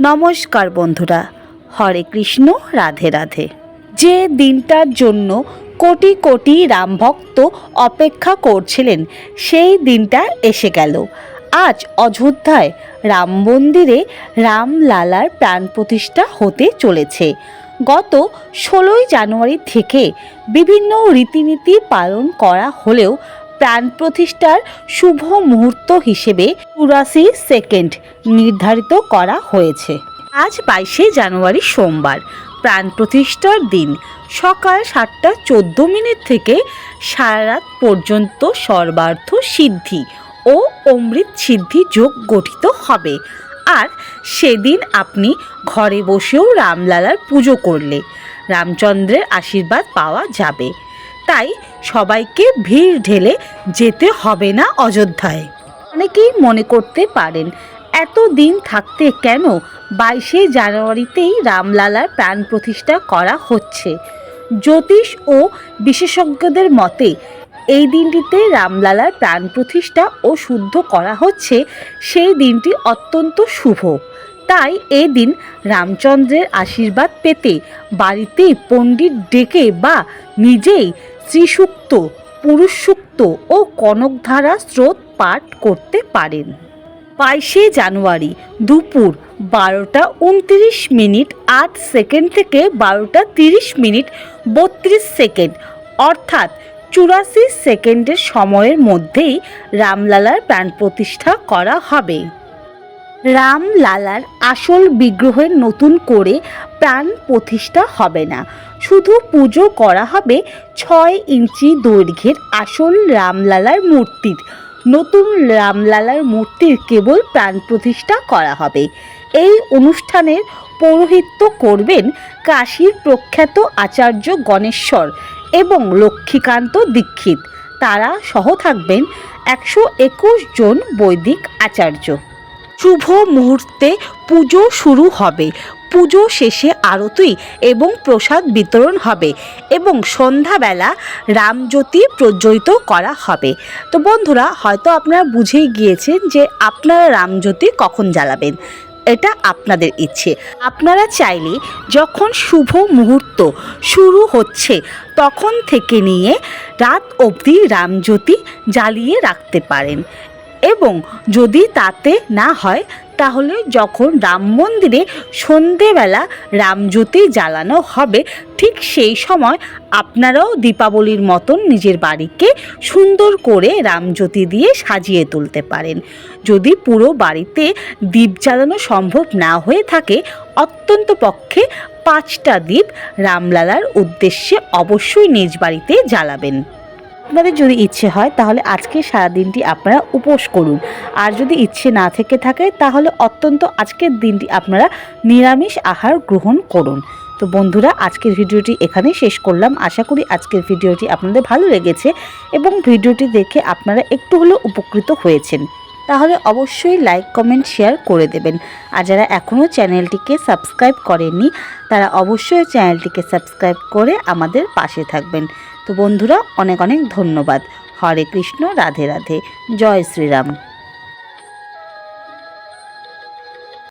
নমস্কার বন্ধুরা, হরে কৃষ্ণ, রাধে রাধে। যে দিনটার জন্য কোটি কোটি রামভক্ত অপেক্ষা করছিলেন, সেই দিনটা এসে গেল। আজ অযোধ্যায় রাম মন্দিরে রামলালার প্রাণ প্রতিষ্ঠা হতে চলেছে। গত ষোলোই জানুয়ারি থেকে বিভিন্ন রীতিনীতি পালন করা হলেও প্রাণ প্রতিষ্ঠার শুভ মুহূর্ত হিসেবে চুরাশি সেকেন্ড নির্ধারিত করা হয়েছে। আজ বাইশে জানুয়ারি সোমবার, প্রাণ প্রতিষ্ঠার দিন সকাল সাতটা চোদ্দ মিনিট থেকে সারা রাত পর্যন্ত সর্বার্থ সিদ্ধি ও অমৃত সিদ্ধি যোগ গঠিত হবে। আর সেদিন আপনি ঘরে বসেও রামলালার পুজো করলে রামচন্দ্রের আশীর্বাদ পাওয়া যাবে। তাই সবাইকে ভিড় ঢেলে যেতে হবে না অযোধ্যায়। অনেকেই মনে করতে পারেন এত দিন থাকতে কেন বাইশে জানুয়ারিতেই রামলালার প্রাণ প্রতিষ্ঠা করা হচ্ছে? জ্যোতিষ ও বিশেষজ্ঞদের মতে, এই দিনটিতে রামলালার প্রাণ প্রতিষ্ঠা ও শুদ্ধ করা হচ্ছে সেই দিনটি অত্যন্ত শুভ। তাই এই দিন রামচন্দ্রের আশীর্বাদ পেতে বাড়িতেই পণ্ডিত ডেকে বা নিজেই শ্রীসূক্ত পুরুষ সূক্ত ও কনকধারা স্রোত পাঠ করতে পারেন। বাইশে জানুয়ারি দুপুর বারোটা উনত্রিশ মিনিট আট সেকেন্ড থেকে বারোটা তিরিশ মিনিট বত্রিশ সেকেন্ড, অর্থাৎ চুরাশি সেকেন্ডের সময়ের মধ্যেই রামলালার প্রাণ প্রতিষ্ঠা করা হবে। রামলালার আসল বিগ্রহের নতুন করে প্রাণ প্রতিষ্ঠা হবে না। শুধু পুজো করা হবে ছয় ইঞ্চি দৈর্ঘ্যের আসল রামলালার মূর্তির। নতুন রামলালার মূর্তির কেবল প্রাণ প্রতিষ্ঠা করা হবে। এই অনুষ্ঠানের পৌরোহিত্য করবেন কাশীর প্রখ্যাত আচার্য গণেশ্বর এবং লক্ষ্মীকান্ত দীক্ষিত। তারা সহ থাকবেন একশো একুশ জন বৈদিক আচার্য। শুভ মুহূর্তে পুজো শুরু হবে। পুজো শেষে আরতি এবং প্রসাদ বিতরণ হবে এবং সন্ধ্যাবেলা রামজ্যোতি প্রজ্বলিত করা হবে। তো বন্ধুরা, হয়তো আপনারা বুঝেই গিয়েছেন যে আপনারা রামজ্যোতি কখন জ্বালাবেন। এটা আপনাদের ইচ্ছে। আপনারা চাইলে যখন শুভ মুহূর্ত শুরু হচ্ছে, তখন থেকে নিয়ে রাত অবধি রামজ্যোতি জ্বালিয়ে রাখতে পারেন। এবং যদি তাতে না হয়, তাহলে যখন রাম মন্দিরে সন্ধেবেলা রামজ্যোতি জ্বালানো হবে, ঠিক সেই সময় আপনারাও দীপাবলির মতন নিজের বাড়িকে সুন্দর করে রামজ্যোতি দিয়ে সাজিয়ে তুলতে পারেন। যদি পুরো বাড়িতে দ্বীপ জ্বালানো সম্ভব না হয়ে থাকে, অত্যন্ত পক্ষে পাঁচটা দ্বীপ রামলালার উদ্দেশ্যে অবশ্যই নিজ বাড়িতে জ্বালাবেন। আপনাদের যদি ইচ্ছে হয়, তাহলে আজকে সারাদিনটি আপনারা উপোস করুন। আর যদি ইচ্ছে না থেকে থাকে, তাহলে অত্যন্ত আজকের দিনটি আপনারা নিরামিষ আহার গ্রহণ করুন। তো বন্ধুরা, আজকের ভিডিওটি এখানেই শেষ করলাম। আশা করি আজকের ভিডিওটি আপনাদের ভালো লেগেছে এবং ভিডিওটি দেখে আপনারা একটু হলেও উপকৃত হয়েছেন। তাহলে অবশ্যই লাইক, কমেন্ট, শেয়ার করে দেবেন। আর যারা এখনও চ্যানেলটিকে সাবস্ক্রাইব করেননি, তারা অবশ্যই চ্যানেলটিকে সাবস্ক্রাইব করে আমাদের পাশে থাকবেন। তো বন্ধুরা অনেক অনেক ধন্যবাদ। হরে কৃষ্ণ রাধে রাধে। জয় শ্রীরাম।